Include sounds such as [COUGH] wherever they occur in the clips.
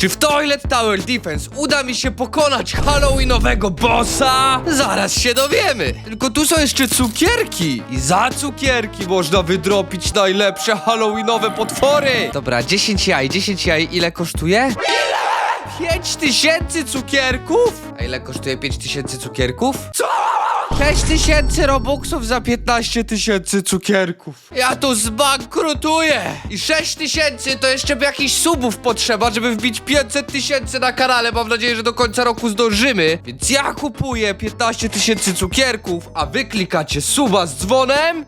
Czy w Toilet Tower Defense uda mi się pokonać Halloweenowego bossa? Zaraz się dowiemy. Tylko tu są jeszcze cukierki. I za cukierki można wydropić najlepsze Halloweenowe potwory. Dobra, 10 jaj, 10 jaj. Ile kosztuje? Ile? 5 tysięcy cukierków? A ile kosztuje 5 tysięcy cukierków? Co? 6 tysięcy robuxów za 15 tysięcy cukierków. Ja tu zbankrutuję. I 6 tysięcy to jeszcze jakichś subów potrzeba, żeby wbić 500 tysięcy na kanale. Mam nadzieję, że do końca roku zdążymy. Więc ja kupuję 15 tysięcy cukierków, a wy klikacie suba z dzwonem.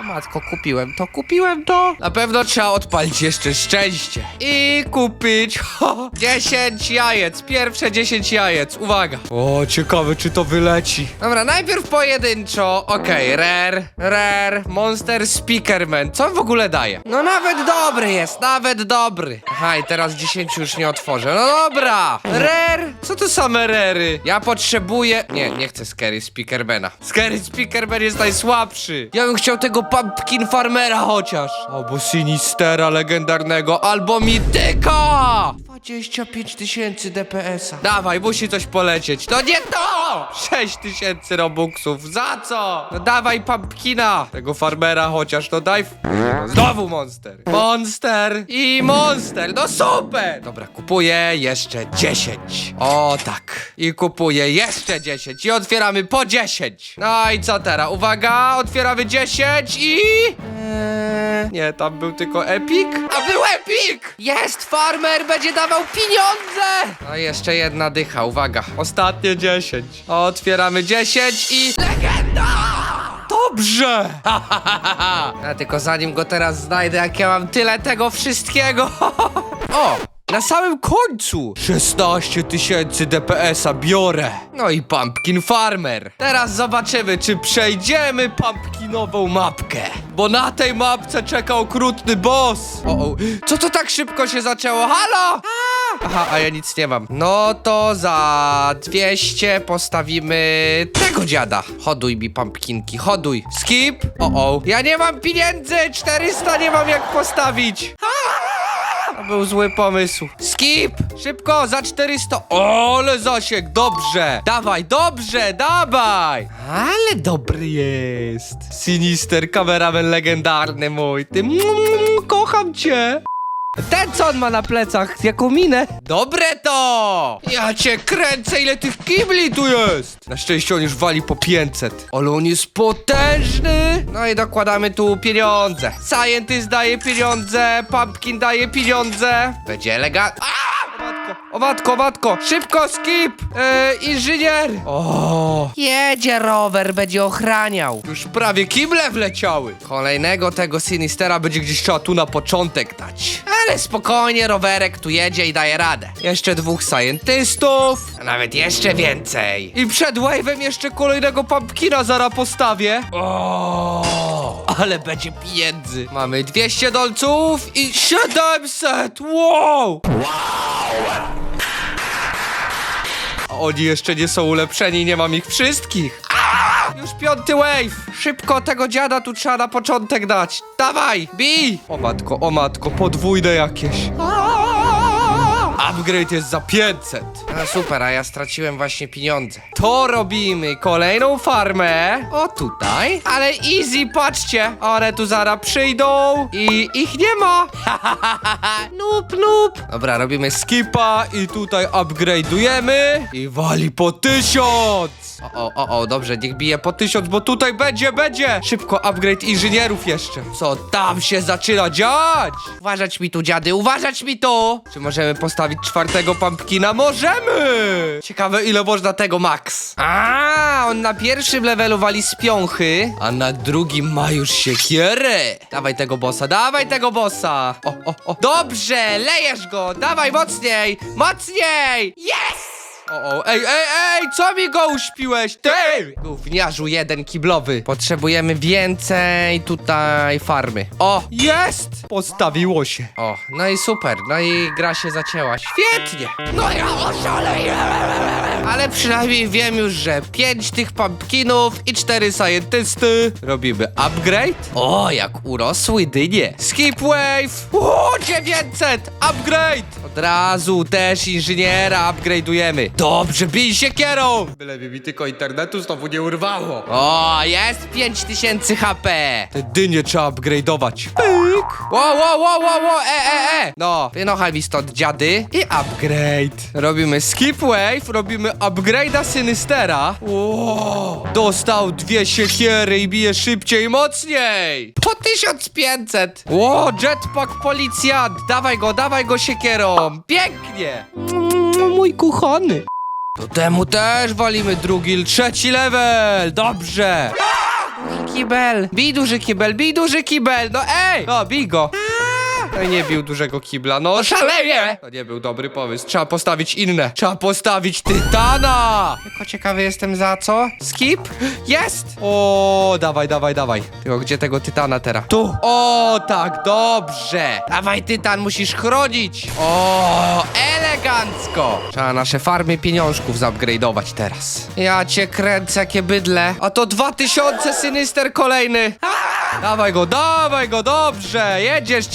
O matko, kupiłem to, kupiłem to. Na pewno trzeba odpalić jeszcze szczęście. I kupić [LAUGHS] ho, 10 jajec. Pierwsze 10 jajec. Uwaga. O, ciekawe, czy to wyleci. Dobra, najpierw pojedynczo. Okej, rare, rare, monster speakerman. Co on w ogóle daje? No nawet dobry jest, nawet dobry. Aha, i teraz 10 już nie otworzę. No dobra. Rare? Co to same rery? Ja potrzebuję... Nie, nie chcę Scary Speakermana. Scary Speakerman jest najsłabszy. Ja bym chciał tego Pumpkin Farmera chociaż. Albo Sinistera legendarnego, albo Mityka! 25 tysięcy DPS-a. Dawaj, musi coś polecieć. To nie to! 6 tysięcy robuxów. Za co? No dawaj Pumpkina. Tego farmera chociaż, no daj... Znowu monster. Monster i monster. No super! Dobra, kupuję jeszcze 10. O tak. I kupuję jeszcze 10. I otwieramy po 10. No i co teraz? Uwaga, otwieramy 10 i... Eee, nie, tam był tylko Epic. A był Epic! Jest, farmer będzie dawał pieniądze! I jeszcze jedna dycha, uwaga. Ostatnie 10. Otwieramy 10 i... Legenda! Dobrze! [LAUGHS] A tylko zanim go teraz znajdę, jak ja mam tyle tego wszystkiego. [LAUGHS] o! Na samym końcu 16 tysięcy DPS-a biorę. No i Pumpkin Farmer. Teraz zobaczymy, czy przejdziemy pumpkinową mapkę. Bo na tej mapce czeka okrutny boss. O, o. Co to tak szybko się zaczęło? Halo! Aha, a ja nic nie mam. No to za 200 postawimy tego dziada. Hoduj mi pumpkinki, hoduj. Skip. O, o. Ja nie mam pieniędzy. 400 nie mam jak postawić. To był zły pomysł. Skip! Szybko, za 400. O, ale zasięg, dobrze. Dawaj, dobrze, dawaj. Ale dobry jest. Sinister, kameraman legendarny mój. Ty, mm, kocham cię. Ten co on ma na plecach? Jaką minę? Dobre to! Ja cię kręcę, ile tych kibli tu jest! Na szczęście on już wali po 500. Ale on jest potężny! No i dokładamy tu pieniądze. Scientist daje pieniądze, Pumpkin daje pieniądze. Będzie elegant... O matko, o matko, o matko! Szybko, skip! Yy, inżynier! O, jedzie rower, będzie ochraniał. Już prawie kible wleciały. Kolejnego tego Sinistera będzie gdzieś trzeba tu na początek dać. Ale spokojnie, rowerek tu jedzie i daje radę. Jeszcze dwóch scientystów, a nawet jeszcze więcej. I przed wave'em jeszcze kolejnego pumpkina zara postawię. O, ale będzie pieniędzy. Mamy 200 dolców i 700. Wow! A Oni jeszcze nie są ulepszeni, nie mam ich wszystkich. Już piąty wave! Szybko tego dziada tu trzeba na początek dać. Dawaj, bij! O matko, o matko, podwójne jakieś. Upgrade jest za 500. No super, a ja straciłem właśnie pieniądze. To robimy kolejną farmę. O tutaj. Ale easy, patrzcie. One tu zaraz przyjdą i ich nie ma. Noob, noob. Dobra, robimy skipa i tutaj upgrade'ujemy i wali po tysiąc. O, o, o, o, dobrze, niech bije po tysiąc, bo tutaj będzie, będzie. Szybko upgrade inżynierów jeszcze. Co tam się zaczyna dziać? Uważać mi tu, dziady, uważać mi tu. Czy możemy postawić czwartego pumpkina? Możemy. Ciekawe, ile można tego max. A, on na pierwszym levelu wali z piąchy, a na drugim ma już siekierę. Dawaj tego bossa, dawaj tego bossa. O, o, o. Dobrze, lejesz go, dawaj mocniej, mocniej. Yes! O, o, ej, ej, ej, co mi go uśpiłeś? Ty! Gówniarzu jeden kiblowy. Potrzebujemy więcej tutaj farmy. O, jest! Postawiło się. O, no i super, no i gra się zacięła. Świetnie! No ja oszaleję! Ale przynajmniej wiem już, że 5 tych pumpkinów i 4 scientysty. Robimy upgrade. O, jak urosły dynie. Skip wave. O, 900! Upgrade! Od razu też inżyniera upgrade'ujemy. Dobrze, bij się kierą! Byleby mi tylko internetu znowu nie urwało. O, jest 5000 HP. Te dynie trzeba upgrade'ować. Pyk! Wow, wow, wow, wow, wow, e, e, e! No, wynochaj mi stąd dziady i upgrade. Robimy skip wave, robimy upgrade'a Sinistera. Wow. Dostał dwie siekiery i bije szybciej i mocniej. Po 1500. Ło, jetpack policjant. Dawaj go, dawaj go siekierą. Pięknie. Mój kochany. To temu też walimy drugi, trzeci level. Dobrze. Duży Kibel. Bij duży kibel, bij duży kibel. No ej! No, bij go. No nie bił dużego kibla, no szaleje! To nie był dobry pomysł, trzeba postawić inne. Trzeba postawić Tytana! Tylko ciekawy jestem za co? Skip? Jest! O, dawaj, dawaj, dawaj. Tylko gdzie tego Tytana teraz? Tu! O, tak, dobrze! Dawaj Tytan, musisz chronić! O, elegancko! Trzeba nasze farmy pieniążków zupgrade'ować teraz. Ja cię kręcę, jakie bydle. A to 2000 Sinister kolejny! [LAUGHS] Dawaj go, dawaj go, dobrze! Jedziesz,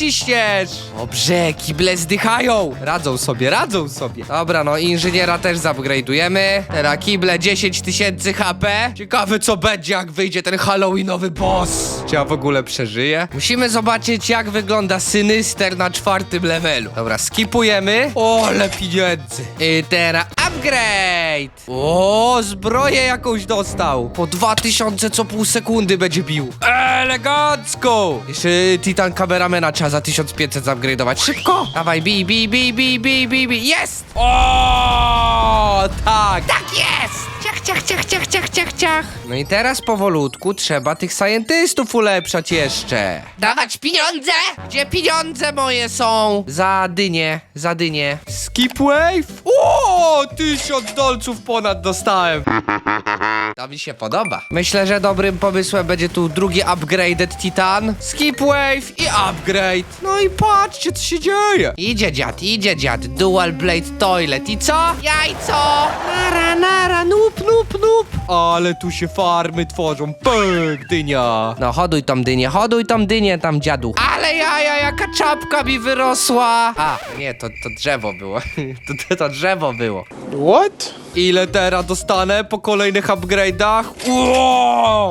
ciśniesz! Dobrze, kible zdychają! Radzą sobie, radzą sobie. Dobra, no inżyniera też zupgrade'ujemy. Teraz kible 10 tysięcy HP. Ciekawe co będzie, jak wyjdzie ten halloweenowy boss. Czy ja w ogóle przeżyję? Musimy zobaczyć, jak wygląda Sinister na czwartym levelu. Dobra, skipujemy. O, ale pieniędzy. I teraz upgrade! O, zbroję jakąś dostał. Po 2000 co pół sekundy będzie bił. Elegancko! Jeszcze Titan Kameramena trzeba za 1500 zupgrade'ować. Szybko! Dawaj, bij, bij, bij, bij, bij, bij, bij. Jest! O, tak! Tak jest! Ciach, ciach, ciach, ciach, ciach, ciach. No i teraz powolutku trzeba tych scientystów ulepszać jeszcze. Dawać pieniądze! Gdzie pieniądze moje są? Za dynię, za dynię. Skip wave? O, tysiąc dolców ponad dostałem. [LAUGHS] To mi się podoba. Myślę, że dobrym pomysłem będzie tu drugi upgraded Titan, Skip Wave i upgrade. No i patrzcie, co się dzieje. Idzie dziad, idzie dziad. Dual Blade Toilet i co? Jajco! Nara, nara, nup, nup, nup. Ale tu się farmy tworzą. Pyk, dynia. No hoduj tą dynię, hoduj tą dynię tam, dziadu. Ale jaja, jaka czapka mi wyrosła. A, nie, to, to drzewo było. [LAUGHS] to, to, to drzewo było. What? Ile teraz dostanę po kolejnych upgrade'ach?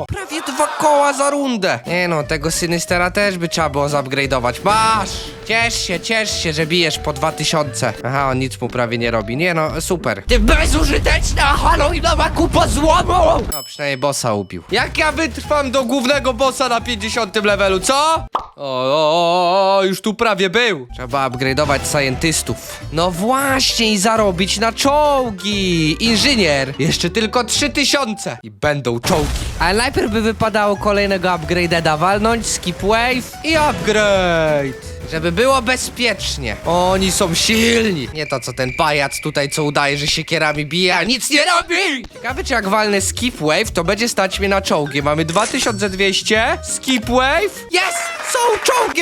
Prawie dwa koła za rundę. Nie no, tego Sinistera też by trzeba było zupgrade'ować. Masz! Ciesz się, ciesz się, że bijesz po 2000. Aha, on nic mu prawie nie robi. Nie no, super. Ty bezużyteczna halloweenowa kupo złomu! No, przynajmniej bossa ubił. Jak ja wytrwam do głównego bossa na 50 levelu, co? O, o, o, już tu prawie był. Trzeba upgrade'ować scientystów. No właśnie i zarobić na czołgi. Inżynier, jeszcze tylko 3000 i będą czołgi. Ale najpierw by wypadało kolejnego upgrade'a walnąć, skip wave i upgrade. Żeby było bezpiecznie. Oni są silni. Nie to co ten pajac tutaj, co udaje, że siekierami bije, a nic nie robi. Ciekawe, czy jak walnę skip wave, to będzie stać mnie na czołgi. Mamy 2200. Skip wave. Jest! Są czołgi!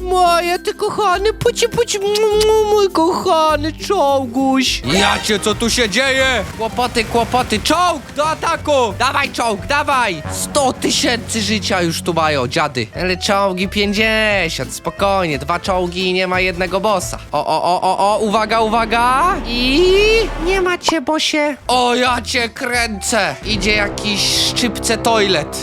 Moje, ty kochany, puci, puci, mój kochany czołguś. Jacie, co tu się dzieje? Kłopoty, kłopoty. Czołg do ataku! Dawaj, czołg, dawaj! 100 tysięcy życia już tu mają, dziady. Ale czołgi 50, spokojnie. Dwa czołgi i nie ma jednego bossa. O, o, o, o, o, uwaga, uwaga! I... Nie macie, bosie. O, ja cię kręcę! Idzie jakiś szczypce toilet.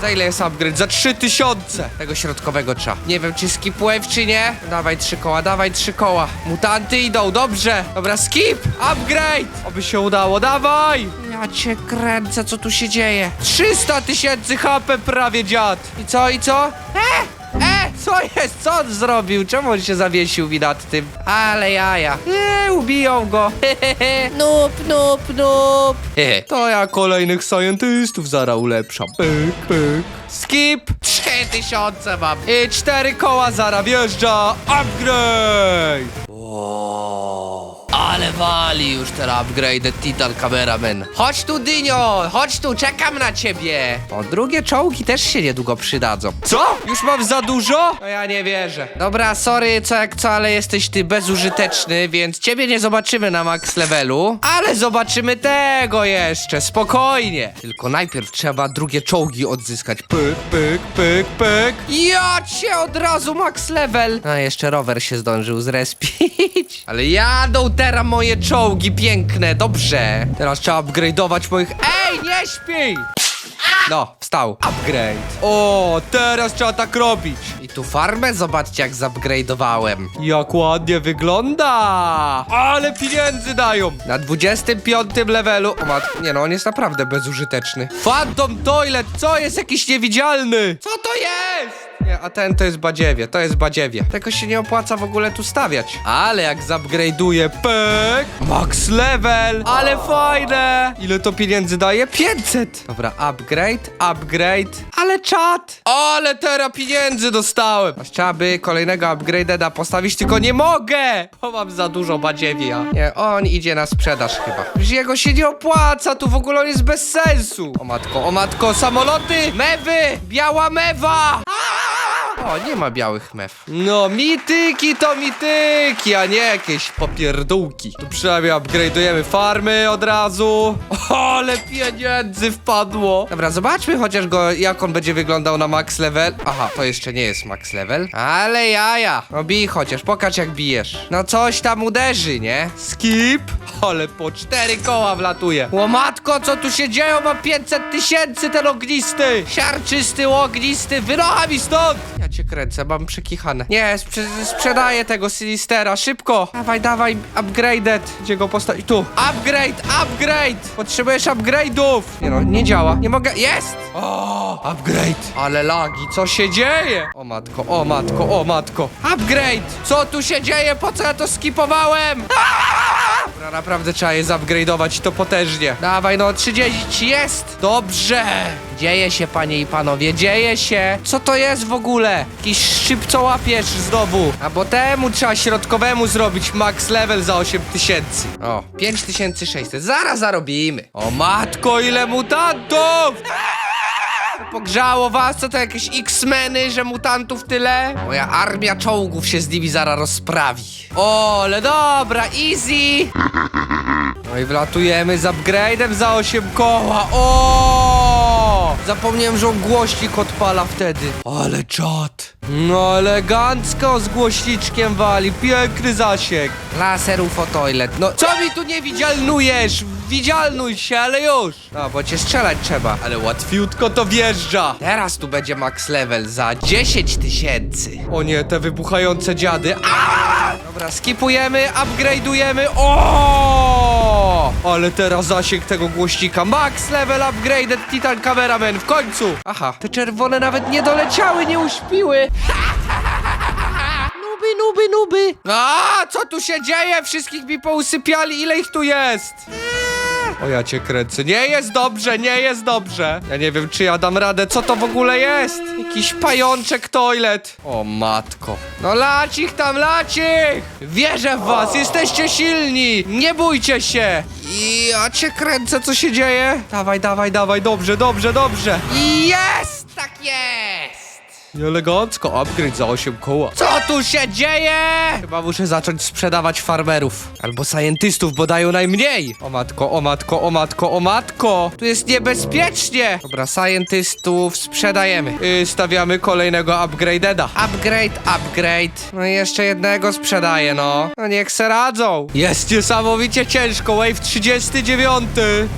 Za ile jest upgrade? Za 3000! Tego środkowego trzeba. Nie wiem, czy skip wave, czy nie. Dawaj trzy koła, dawaj trzy koła. Mutanty idą, dobrze. Dobra, skip! Upgrade! Oby się udało, dawaj! Ja cię kręcę, co tu się dzieje? 300 tysięcy HP prawie dziad! I co, i co? E! E! Co jest? Co on zrobił? Czemu on się zawiesił mi nad tym? Ale jaja. Eee, ubiją go. Nup, nup, nup. To ja kolejnych scientystów zara ulepszam. Pyk, pyk. Skip. 3000 mam. I cztery koła zara wjeżdża. Upgrade. Ale wali już teraz upgraded Titan Cameraman. Chodź tu, Dynio, chodź tu, czekam na ciebie. O, drugie czołgi też się niedługo przydadzą. Co? Już mam za dużo? No ja nie wierzę. Dobra, sorry, co jak co, ale jesteś ty bezużyteczny, więc ciebie nie zobaczymy na max levelu, ale zobaczymy tego jeszcze, spokojnie. Tylko najpierw trzeba drugie czołgi odzyskać. Pyk, pyk, pyk, pyk. Ja cię od razu max level. A jeszcze rower się zdążył zrespić. [LAUGHS] Ale jadą teraz moje czołgi piękne, dobrze. Teraz trzeba upgrade'ować moich... Ej, nie śpij! No, wstał. Upgrade. O, teraz trzeba tak robić. I tu farmę zobaczcie jak zupgrade'owałem. Jak ładnie wygląda. Ale pieniędzy dają. Na 25 levelu. O mat... Nie no, on jest naprawdę bezużyteczny. Phantom Toilet, co jest jakiś niewidzialny? Co to jest? Nie, a ten to jest badziewie, to jest badziewie. Tego się nie opłaca w ogóle tu stawiać. Ale jak zupgrade'uję pek, max level, ale fajne. Ile to pieniędzy daje? 500. Dobra, upgrade, upgrade, ale czat. Ale teraz pieniędzy dostałem. Aż by kolejnego upgrade'a postawić, tylko nie mogę, bo mam za dużo badziewia. Nie, on idzie na sprzedaż chyba. Już jego się nie opłaca, tu w ogóle on jest bez sensu. O matko, o matko, samoloty, mewy, biała mewa. O, nie ma białych mew. No, mityki to mityki, a nie jakieś popierdółki. Tu przynajmniej upgrade'ujemy farmy od razu. O, [LAUGHS] ale pieniędzy wpadło. Dobra, zobaczmy chociaż go, jak on będzie wyglądał na max level. Aha, to jeszcze nie jest max level. Ale jaja. No bij chociaż, pokaż jak bijesz. No coś tam uderzy, nie? Skip. Ale po cztery koła wlatuje. Łomatko, co tu się dzieje? Ma 500 tysięcy ten ognisty. Siarczysty, ognisty, wynocha mi stąd. Ja cię kręcę, mam przekichane. Nie, sprze sprzedaję tego Sinistera, szybko. Dawaj, dawaj, upgraded. Gdzie go postawić? Tu. Upgrade, upgrade. Potrzebujesz upgrade'ów. Nie no, nie działa. Nie mogę, jest. O, upgrade. Ale lagi, co się dzieje? O matko, o matko, o matko. Upgrade. Co tu się dzieje? Po co ja to skipowałem? Dobra, [LAUGHS] naprawdę trzeba je zupgrade'ować i to potężnie. Dawaj, no 30 jest! Dobrze! Dzieje się, panie i panowie, dzieje się! Co to jest w ogóle? Jakiś szyb, co łapiesz znowu? A bo temu trzeba środkowemu zrobić max level za 8000. O, 5600. Zaraz zarobimy. O matko, ile mutantów! Pogrzało was? Co to jakieś X-meny, że mutantów tyle? Moja armia czołgów się z nimi zaraz rozprawi. O, ale dobra, easy! No i wlatujemy z upgrade'em za 8 koła. O! Zapomniałem, że on głośnik odpala wtedy. Ale czad. No elegancko z głośniczkiem wali. Piękny zasięg. Laser UFO toilet. No co mi tu nie widzialnujesz? Widzialnuj się, ale już. No, bo cię strzelać trzeba. Ale łatwiutko to wjeżdża. Teraz tu będzie max level za 10 tysięcy. O nie, te wybuchające dziady. Aaaa! Dobra, skipujemy, upgrade'ujemy. O! Ale teraz zasięg tego głośnika. Max level upgraded Titan Cameraman w końcu. Aha, te czerwone nawet nie doleciały, nie uśpiły. Nuby, nuby, nuby. A, co tu się dzieje? Wszystkich mi pousypiali. Ile ich tu jest? O ja cię kręcę. Nie jest dobrze, nie jest dobrze. Ja nie wiem, czy ja dam radę. Co to w ogóle jest? Jakiś pajączek toilet. O matko. No lać ich tam, lać ich! Wierzę w was, jesteście silni. Nie bójcie się. I ja cię kręcę, co się dzieje? Dawaj, dawaj, dawaj, dobrze, dobrze, dobrze. Jest! Tak jest! Elegancko, upgrade za 8 koła. Co tu się dzieje? Chyba muszę zacząć sprzedawać farmerów. Albo scientystów, bo dają najmniej. O matko, o matko, o matko, o matko. Tu jest niebezpiecznie. Dobra, scientystów sprzedajemy. I stawiamy kolejnego upgrade'eda. Upgrade, upgrade. No i jeszcze jednego sprzedaję, no. No niech se radzą. Jest niesamowicie ciężko, wave 39.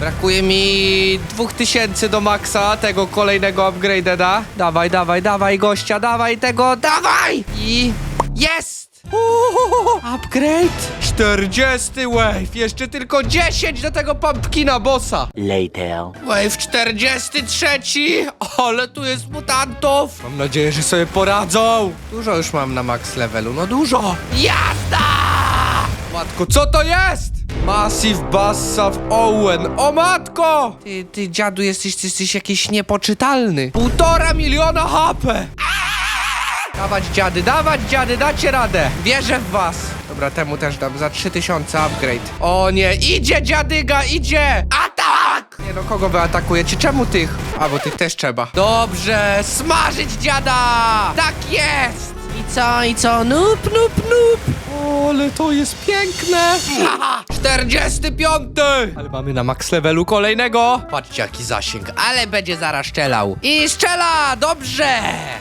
Brakuje mi 2000 do maksa tego kolejnego upgrade'eda. Dawaj, dawaj, dawaj gościa, dawaj tego, dawaj! I jest! Uhuhu, upgrade! 40 wave, jeszcze tylko 10 do tego pumpkina bossa. Later. Wave 43, ale tu jest mutantów. Mam nadzieję, że sobie poradzą. Dużo już mam na max levelu, no dużo. Jazda! Matko, co to jest? Massive Bassav Owen. O matko! Ty, ty dziadu, jesteś, ty jesteś jakiś niepoczytalny. Półtora miliona HP! Dawać dziady, dawać dziady, dacie radę. Wierzę w was. Dobra, temu też dam za 3000 upgrade. O nie, idzie dziadyga, idzie! Atak! Nie no, kogo wy atakujecie? Czemu tych? A, bo tych też trzeba. Dobrze, smażyć dziada! Tak jest! I co, i co? Nup, nup, nup! O, ale to jest piękne! Haha, 45! Ale mamy na max levelu kolejnego. Patrzcie, jaki zasięg, ale będzie zaraz strzelał. I strzela! Dobrze!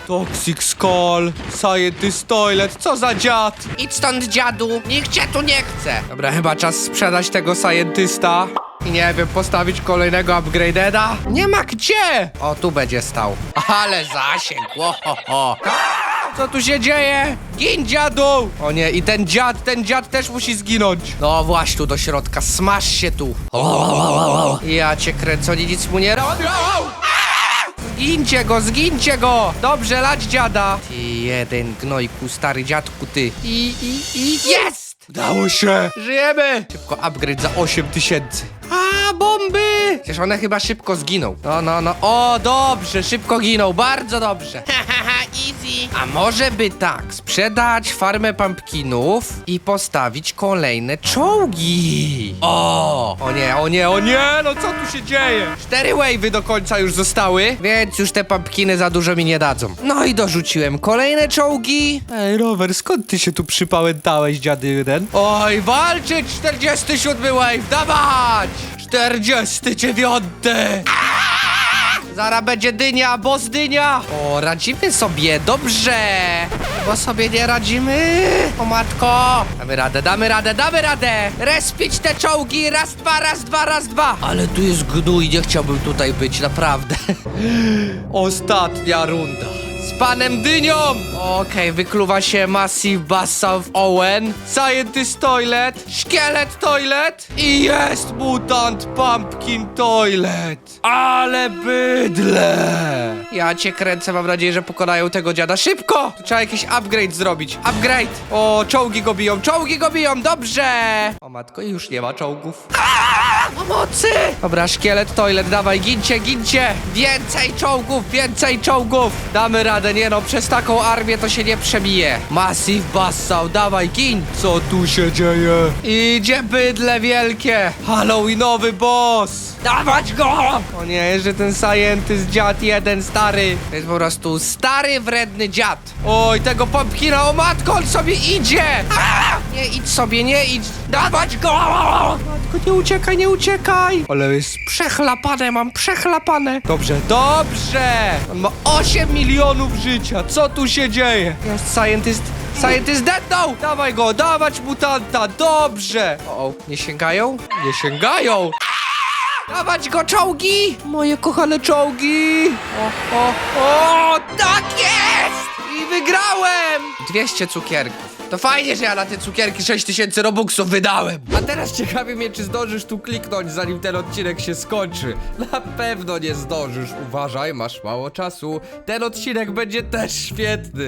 Toxic Skull, Scientist Toilet, co za dziad? Idź stąd, dziadu, nikt cię tu nie chce. Dobra, chyba czas sprzedać tego Scientista. I nie wiem, postawić kolejnego upgrade'eda? Nie ma gdzie! O, tu będzie stał. Ale zasięg, ho. Co tu się dzieje? Gin dziadu! O nie, i ten dziad, ten dziad też musi zginąć. No właśnie tu do środka, smaż się tu. Ja cię kręcę, oni nic mu nie robią! Zgincie go, zgincie go! Dobrze, lać dziada! Ty jeden gnojku, stary dziadku, ty. I, i, i... Jest! Udało się! Żyjemy! Szybko upgrade za 8 tysięcy. A, bomby! Przecież one chyba szybko zginą. No, no, no. O, dobrze, szybko giną, bardzo dobrze. Hahaha, easy. A może by tak, sprzedać farmę pumpkinów i postawić kolejne czołgi. O! O nie, o nie, o nie, no co tu się dzieje? Cztery wave'y do końca już zostały, więc już te pumpkiny za dużo mi nie dadzą. No i dorzuciłem kolejne czołgi. Ej, Rower, skąd ty się tu przypałętałeś, dziady jeden? Oj, walczyć! 47 wave, dawać! 49! Zara będzie dynia, boss dynia! O, radzimy sobie, dobrze! Bo sobie nie radzimy! O matko! Damy radę, damy radę, damy radę! Respić te czołgi! Raz, dwa, raz, dwa, raz, dwa! Ale tu jest gnój, nie chciałbym tutaj być, naprawdę. [LAUGHS] Ostatnia runda. Z panem Dynią! Okej, wykluwa się Massive Bass of Owen, Scientist Toilet, Szkielet Toilet i jest Mutant Pumpkin Toilet! Ale bydle! Ja cię kręcę, mam nadzieję, że pokonają tego dziada. Szybko! Tu trzeba jakiś upgrade zrobić. Upgrade! O, czołgi go biją, czołgi go biją, dobrze! O matko, i już nie ma czołgów. Pomocy! Dobra, szkielet, toilet, dawaj, gincie, gincie! Więcej czołgów, więcej czołgów! Damy radę, nie no, przez taką armię to się nie przebije. Massive Bassał, dawaj, gin! Co tu się dzieje? Idzie bydle wielkie! Halloweenowy boss! Dawać go! O nie, jeszcze ten scientist dziad jeden stary. To jest po prostu stary, wredny dziad. Oj, tego pumpkina, o matko, on sobie idzie! A! Nie idź sobie, nie idź! Dawać go! Matko, nie uciekaj, nie uciekaj! Ale jest przechlapane, mam przechlapane. Dobrze, dobrze! On ma 8 milionów życia, co tu się dzieje? Jest scientist, scientist deadnął! Dawaj go, dawać mutanta, dobrze! O, o, nie sięgają? Nie sięgają! Dawać go czołgi! Moje kochane czołgi! O, o, o! Tak jest! I wygrałem! 200 cukierków. To fajnie, że ja na te cukierki 6000 robuxów wydałem. A teraz ciekawi mnie, czy zdążysz tu kliknąć, zanim ten odcinek się skończy. Na pewno nie zdążysz. Uważaj, masz mało czasu. Ten odcinek będzie też świetny.